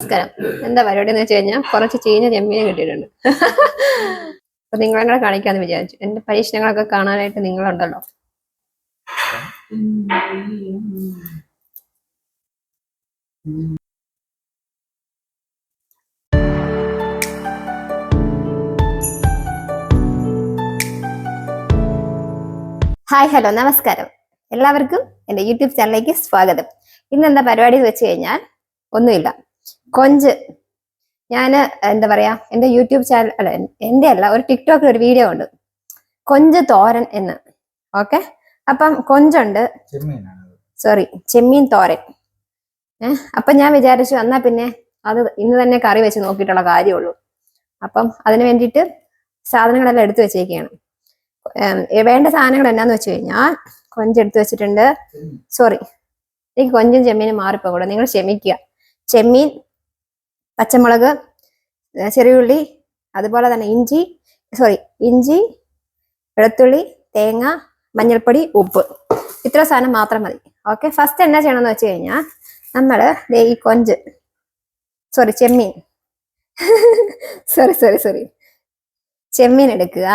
നമസ്കാരം. എന്താ പരിപാടി എന്ന് വെച്ച് കഴിഞ്ഞാൽ കുറച്ച് ചീഞ്ഞ ചെമ്മീനെ കിട്ടിയിട്ടുണ്ട്. അപ്പൊ നിങ്ങളെ കൂടെ കാണിക്കാന്ന് വിചാരിച്ചു. എന്റെ പരീക്ഷണങ്ങളൊക്കെ കാണാനായിട്ട് നിങ്ങളുണ്ടല്ലോ. ഹായ് ഹലോ നമസ്കാരം. എല്ലാവർക്കും എന്റെ യൂട്യൂബ് ചാനലിലേക്ക് സ്വാഗതം. ഇന്ന് എന്താ പരിപാടി വെച്ച് കഴിഞ്ഞാൽ ഒന്നുമില്ല. കൊഞ്ച്. ഞാൻ എന്താ പറയാ എന്റെ യൂട്യൂബ് ചാനൽ അല്ല എന്റെ അല്ല ഒരു ടിക്ടോക്കിൽ ഒരു വീഡിയോ ഉണ്ട്. കൊഞ്ച് തോരൻ എന്ന്. ഓക്കെ? അപ്പം കൊഞ്ചുണ്ട്. സോറി ചെമ്മീൻ തോരൻ. ഏഹ് അപ്പം ഞാൻ വിചാരിച്ചു എന്നാ പിന്നെ അത് ഇന്ന് തന്നെ കറി വെച്ച് നോക്കിയിട്ടുള്ള കാര്യമുള്ളൂ. അപ്പം അതിന് വേണ്ടിയിട്ട് സാധനങ്ങളെല്ലാം എടുത്തു വെച്ചേക്കാണ്. വേണ്ട സാധനങ്ങൾ എന്നാന്ന് വെച്ച് കഴിഞ്ഞാൽ കൊഞ്ച് എടുത്തു വെച്ചിട്ടുണ്ട്. സോറി എനിക്ക് കൊഞ്ചും ചെമ്മീനും മാറിപ്പോകൂടെ. നിങ്ങൾ ക്ഷമിക്കുക. ചെമ്മീൻ പച്ചമുളക് ചെറിയുള്ളി അതുപോലെ തന്നെ ഇഞ്ചി സോറി ഇഞ്ചി വെളുത്തുള്ളി തേങ്ങ മഞ്ഞൾപ്പൊടി ഉപ്പ്. ഇത്ര സാധനം മാത്രം മതി. ഓക്കെ ഫസ്റ്റ് എന്നാ ചെയ്യണമെന്ന് വെച്ച് കഴിഞ്ഞാൽ നമ്മൾ ഈ കൊഞ്ച് സോറി ചെമ്മീൻ. സോറി സോറി സോറി ചെമ്മീൻ എടുക്കുക.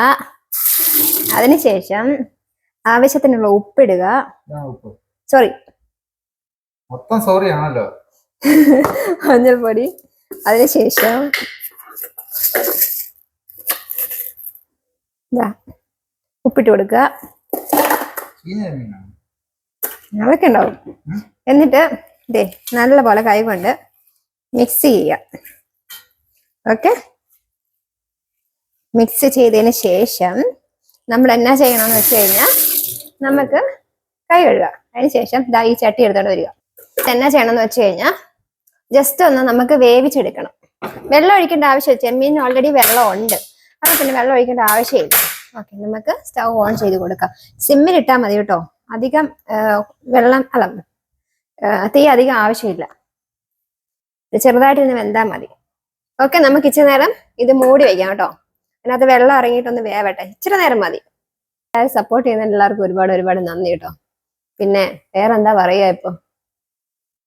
അതിനുശേഷം ആവശ്യത്തിനുള്ള ഉപ്പിടുക സോറി മൊത്തം സോറി ആണല്ലോ. മഞ്ഞൾപ്പൊടി അതിനുശേഷം ഉപ്പിട്ട് കൊടുക്കുക. അതൊക്കെ ഉണ്ടാവും എന്നിട്ട് ഇതേ നല്ല പോലെ കൈ കൊണ്ട് മിക്സ് ചെയ്യുക. ഓക്കെ മിക്സ് ചെയ്തതിന് ശേഷം നമ്മൾ എന്നാ ചെയ്യണമെന്ന് വെച്ച് കഴിഞ്ഞാൽ നമുക്ക് കൈ കഴുകുക. അതിന് ശേഷം ദാ ഈ ചട്ടി എടുത്തോണ്ട് വരിക. എന്നാ ചെയ്യണമെന്ന് വെച്ച് കഴിഞ്ഞാൽ ജസ്റ്റ് ഒന്ന് നമുക്ക് വേവിച്ചെടുക്കണം. വെള്ളം ഒഴിക്കേണ്ട ആവശ്യമില്ല. ചെമ്മീൻ ഓൾറെഡി വെള്ളം ഉണ്ട്. അപ്പൊ പിന്നെ വെള്ളം ഒഴിക്കേണ്ട ആവശ്യമില്ല. ഓക്കെ നമുക്ക് സ്റ്റൗ ഓൺ ചെയ്ത് കൊടുക്കാം. സിമ്മിൽ ഇട്ടാൽ മതി കേട്ടോ. അധികം വെള്ളം അല്ല തീ അധികം ആവശ്യമില്ല. ചെറുതായിട്ട് ഇന്ന് വെന്താൽ മതി. ഓക്കെ നമുക്ക് ഇച്ചിരി നേരം ഇത് മൂടി വെക്കാം കേട്ടോ. അതിനകത്ത് വെള്ളം ഇറങ്ങിയിട്ടൊന്ന് വേവട്ടെ. ഇച്ചിരി നേരം മതി. സപ്പോർട്ട് ചെയ്യുന്ന എല്ലാവർക്കും ഒരുപാട് ഒരുപാട് നന്ദി കേട്ടോ. പിന്നെ വേറെ എന്താ പറയുക ഇപ്പൊ?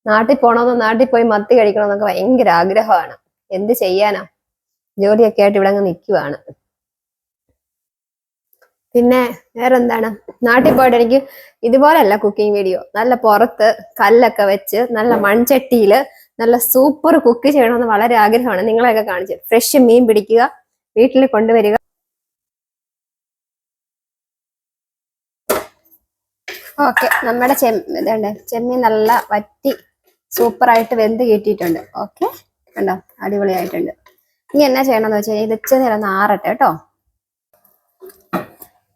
നാട്ടിൽ പോണമെന്നോ നാട്ടിൽ പോയി മത്തി കഴിക്കണമെന്നൊക്കെ ഭയങ്കര ആഗ്രഹമാണ്. എന്ത് ചെയ്യാനാ? ജോലിയൊക്കെ ആയിട്ട് ഇവിടെ അങ്ങ് നിൽക്കുവാണ് പിന്നെ വേറെ എന്താണ് നാട്ടിൽ പോയിട്ട് എനിക്ക് ഇതുപോലല്ല കുക്കിംഗ് വീഡിയോ നല്ല പുറത്ത് കല്ലൊക്കെ വെച്ച് നല്ല മൺചട്ടിയിൽ നല്ല സൂപ്പർ കുക്ക് ചെയ്യണമെന്ന് വളരെ ആഗ്രഹമാണ്. നിങ്ങളെയൊക്കെ കാണിച്ച് ഫ്രഷ് മീൻ പിടിക്കുക വീട്ടിൽ കൊണ്ടുവരിക. ഓക്കെ നമ്മുടെ ചെമ്മ ഇതുണ്ട്? ചെമ്മീൻ നല്ല വറ്റി സൂപ്പറായിട്ട് വെന്ത് കയറ്റിയിട്ടുണ്ട് ഓക്കെ കണ്ടോ? അടിപൊളിയായിട്ടുണ്ട്. ഇനി എന്നാ ചെയ്യണമെന്ന് വെച്ച് കഴിഞ്ഞാൽ ഇത് ഇച്ചിരി നേരം ഒന്ന് ആറട്ടെ കേട്ടോ?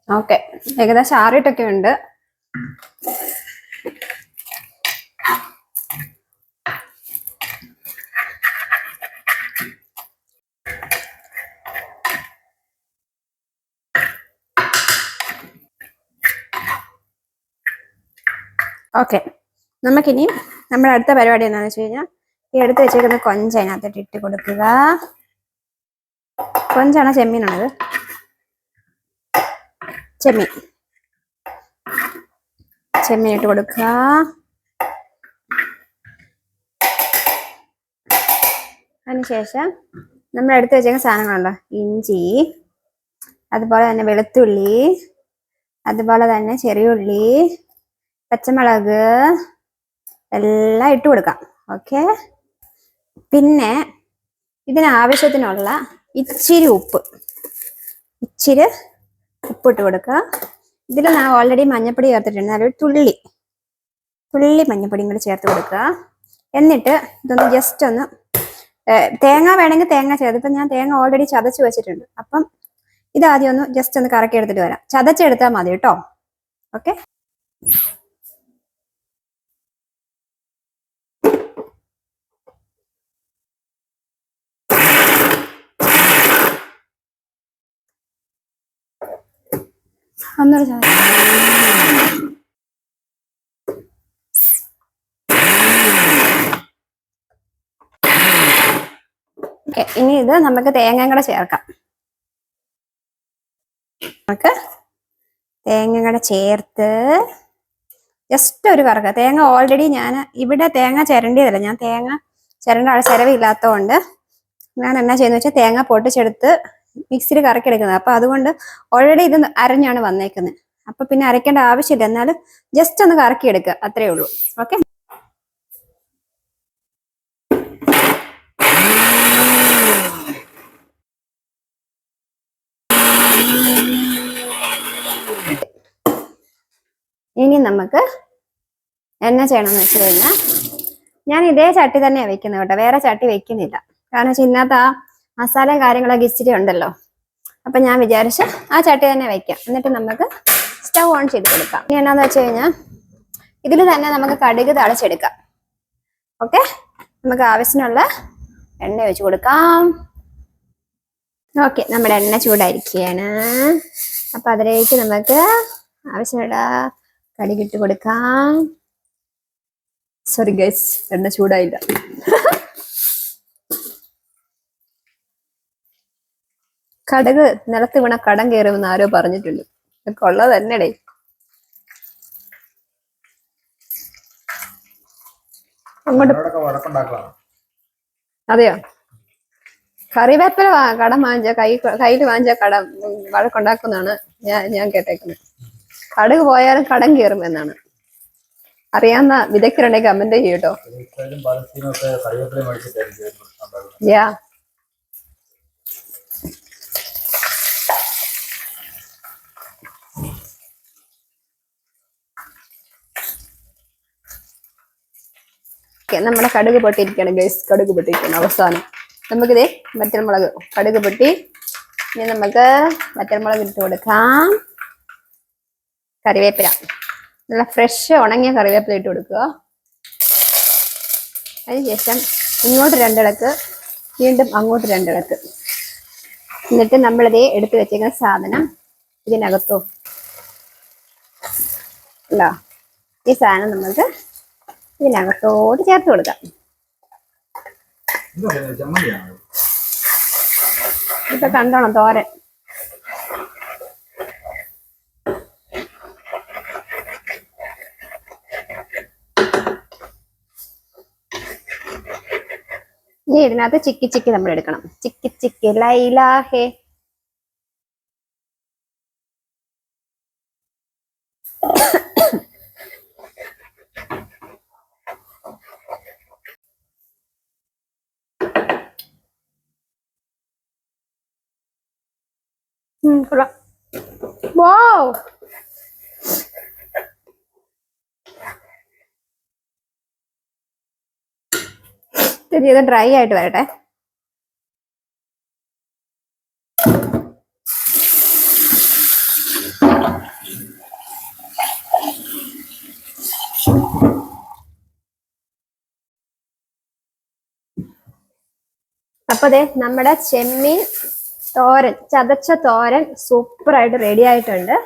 ഓക്കെ ഏകദേശം ആറിട്ടൊക്കെ ഉണ്ട്. ഓക്കെ നമുക്കിനി നമ്മുടെ അടുത്ത പരിപാടി എന്താണെന്ന് വെച്ച് കഴിഞ്ഞാൽ ഈ എടുത്ത് വെച്ചേക്കുന്ന കൊഞ്ച് അതിനകത്തോട്ട് ഇട്ട് കൊടുക്കുക. കൊഞ്ചാണ് ചെമ്മീനാണത്? ചെമ്മീൻ. ചെമ്മീൻ ഇട്ട് കൊടുക്കുക. അതിനുശേഷം നമ്മൾ എടുത്ത് വെച്ചേക്കുന്ന സാധനങ്ങളുണ്ടോ? ഇഞ്ചി അതുപോലെ തന്നെ വെളുത്തുള്ളി അതുപോലെ തന്നെ ചെറിയുള്ളി പച്ചമുളക് എല്ലാം ഇട്ട് കൊടുക്കാം. ഓക്കെ പിന്നെ ഇതിനാവശ്യത്തിനുള്ള ഇച്ചിരി ഉപ്പ്. ഇച്ചിരി ഉപ്പ് ഇട്ട് കൊടുക്കുക. ഇതിൽ ഞാൻ ഓൾറെഡി മഞ്ഞപ്പൊടി ചേർത്തിട്ടുണ്ട്. നല്ലൊരു തുള്ളി. തുള്ളി മഞ്ഞപ്പൊടിയും കൂടി ചേർത്ത് കൊടുക്കുക. എന്നിട്ട് ഇതൊന്ന് ജസ്റ്റ് ഒന്ന് തേങ്ങ വേണമെങ്കിൽ തേങ്ങ ചേർത്ത്. ഇപ്പം ഞാൻ തേങ്ങ ഓൾറെഡി ചതച്ച് വെച്ചിട്ടുണ്ട്. അപ്പം ഇതാദ്യം ഒന്ന് ജസ്റ്റ് ഒന്ന് കറക്കി എടുത്തിട്ട് വരാം. ചതച്ചെടുത്താൽ മതി കേട്ടോ. ഓക്കെ ഒന്നുകൂടെ ചതച്ച് ഓക്കെ ഇനി ഇത് നമുക്ക് തേങ്ങയും കൂടെ ചേർക്കാം. നമുക്ക് തേങ്ങയും കൂടെ ചേർത്ത് ജസ്റ്റ് ഒരു കറക്ക തേങ്ങ ഓൾറെഡി ഞാൻ ഇവിടെ തേങ്ങ ചിരണ്ടിയതല്ല. ഞാൻ തേങ്ങ ചിരണ്ട ചിരവില്ലാത്തതുകൊണ്ട് ഞാൻ എന്നാ ചെയ്യുന്ന വെച്ചാൽ തേങ്ങ പൊട്ടിച്ചെടുത്ത് മിക്സിയിൽ കറക്കിയെടുക്കുന്നത്. അപ്പൊ അതുകൊണ്ട് ഓൾറെഡി ഇത് അരഞ്ഞാണ് വന്നേക്കുന്നത്. അപ്പൊ പിന്നെ അരയ്ക്കേണ്ട ആവശ്യമില്ല. എന്നാലും ജസ്റ്റ് ഒന്ന് കറക്കിയെടുക്കുക അത്രേ ഉള്ളൂ. ഓക്കെ ഇനി നമുക്ക് എന്നാ ചെയ്യണമെന്ന് വെച്ച് കഴിഞ്ഞാൽ ഞാൻ ഇതേ ചട്ടി തന്നെയാണ് വെക്കുന്നത് കേട്ടോ. വേറെ ചട്ടി വെക്കുന്നില്ല. കാരണം വെച്ചാൽ ഇന്നത്തെ ആ മസാലയും കാര്യങ്ങളൊക്കെ ഇച്ചിരി ഉണ്ടല്ലോ. അപ്പൊ ഞാൻ വിചാരിച്ച് ആ ചട്ടി തന്നെ വെക്കാം. എന്നിട്ട് നമുക്ക് സ്റ്റൗ ഓൺ ചെയ്ത് കൊടുക്കാം. ഇനി എന്നാന്ന് വെച്ച് കഴിഞ്ഞാൽ ഇതിൽ തന്നെ നമുക്ക് കടുക് തളച്ചെടുക്കാം. ഓക്കെ? നമുക്ക് ആവശ്യത്തിനുള്ള എണ്ണ ഒഴിച്ചു കൊടുക്കാം. ഓക്കെ നമ്മുടെ എണ്ണ ചൂടായിരിക്കുകയാണ് അപ്പൊ അതിലേക്ക് നമുക്ക് ആവശ്യമുള്ള കടുകിട്ട് കൊടുക്കാം. സോറി ഗൈസ് എണ്ണ ചൂടായില്ല. കടുക് നിലത്ത് വീണ കടം കയറുമെന്ന് ആരോ പറഞ്ഞിട്ടുള്ളൂ ഇതൊക്കെ ഉള്ളത് തന്നെടേ. അങ്ങോട്ട് അതെയോ? കറിവേപ്പില കടം വാങ്ങിച്ച കൈ കയ്യിൽ വാങ്ങിച്ച കടം വഴക്കുണ്ടാക്കുന്നാണ് വഴക്കുണ്ടാക്കുന്നതാണ് ഞാൻ ഞാൻ കേട്ടേക്കുന്നത് കടുക് പോയാലും കടം കയറും എന്നാണ് അറിയാവുന്ന വിദഗ്ധരുണ്ടെങ്കിൽ കമന്റ് ചെയ്യൂട്ടോ യാ. നമ്മുടെ കടുക് പൊട്ടിയിരിക്കുകയാണ് ഗൈസ് കടുക് പൊട്ടിയിരിക്കുകയാണ് അവസാനം. നമുക്കിതേ വറ്റൽമുളക് കടുക് പൊട്ടി. ഇനി നമുക്ക് വറ്റൽമുളക് ഇട്ട് കൊടുക്കാം. കറിവേപ്പില. നല്ല ഫ്രഷ് ഉണങ്ങിയ കറിവേപ്പില ഇട്ട് കൊടുക്കുക. അതിനുശേഷം ഇങ്ങോട്ട് രണ്ടിളക്ക് വീണ്ടും അങ്ങോട്ട് രണ്ടിളക്ക്. എന്നിട്ട് നമ്മളിതേ എടുത്തു വെച്ചേക്കുന്ന സാധനം ഇതിനകത്തോ ഉണ്ടോ ഈ സാധനം നമുക്ക് ഇതിനകത്തോട് ചേർത്ത് കൊടുക്കാം. ഇപ്പൊ കണ്ടോണം തോരൻ? ഇനി ഇതിനകത്ത് ചിക്കി ചിക്കി നമ്മൾ എടുക്കണം. ചിക്കി ചിക്കി ലൈലാഹേ. ഉം, കൊള്ളാം. ഇത് ഇത് ഡ്രൈ ആയിട്ട് വരട്ടെ. അപ്പൊ അതെ നമ്മുടെ ചെമ്മീൻ തോരൻ ചതച്ച തോരൻ സൂപ്പർ ആയിട്ട് റെഡി ആയിട്ടുണ്ട്.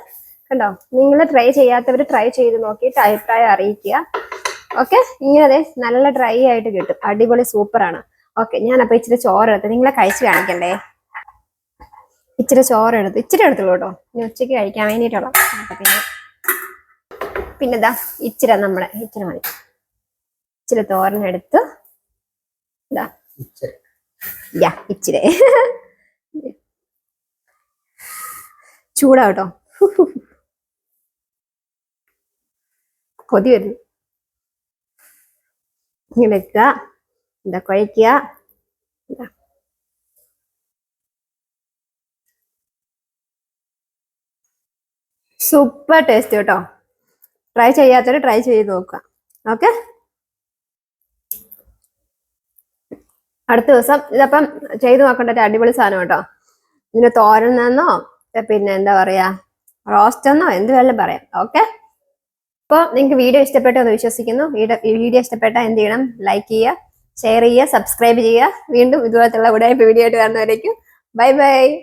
കണ്ടോ? നിങ്ങൾ ട്രൈ ചെയ്യാത്തവർ ട്രൈ ചെയ്ത് നോക്കിയിട്ട് അഭിപ്രായം അറിയിക്കുക. ഓക്കെ ഇങ്ങനെ നല്ല ഡ്രൈ ആയിട്ട് കിട്ടും. അടിപൊളി സൂപ്പറാണ് ഓക്കെ ഞാൻ അപ്പൊ ഇച്ചിരി ചോറ് എടുത്ത് നിങ്ങളെ കഴിച്ച് കാണിക്കണ്ടേ? ഇച്ചിരി ചോറ് എടുത്ത് ഇച്ചിരി എടുത്തുള്ളൂ കേട്ടോ. ഇനി ഉച്ചയ്ക്ക് കഴിക്കാൻ വേണ്ടിയിട്ടുള്ള അപ്പൊ പിന്നെ പിന്നെന്താ ഇച്ചിരി നമ്മളെ ഇച്ചിരി മതി. ഇച്ചിരി തോരനെടുത്ത് ഇതാ. യാ ഇച്ചിരി. ചൂടാവട്ടോ കൊതി വരുന്നു ഇങ്ങനെ വെക്കുക. എന്താ കഴിക്കുക സൂപ്പർ ടേസ്റ്റ് കേട്ടോ. ട്രൈ ചെയ്യാത്തവർ ട്രൈ ചെയ്ത് നോക്കുക. ഓക്കെ? അടുത്ത ദിവസം ഇതപ്പം ചെയ്ത് നോക്കേണ്ട ഒരു അടിപൊളി സാധനം കേട്ടോ. ഇതിന് തോരനെന്നോ പിന്നെ എന്താ പറയാ റോസ്റ്റ് എന്നോ എന്ത് വേണമെങ്കിലും പറയാം. ഓക്കെ അപ്പോൾ നിങ്ങൾക്ക് വീഡിയോ ഇഷ്ടപ്പെട്ടു എന്ന് വിശ്വസിക്കുന്നു. വീഡിയോ ഇഷ്ടപ്പെട്ടാൽ എന്ത് ചെയ്യണം? ലൈക്ക് ചെയ്യുക ഷെയർ ചെയ്യുക സബ്സ്ക്രൈബ് ചെയ്യുക. വീണ്ടും ഇതുപോലത്തെ ഇതുപോലത്തുള്ള ഉടനെ വീഡിയോ ആയിട്ട് വരുന്നവരേക്കും. Bye bye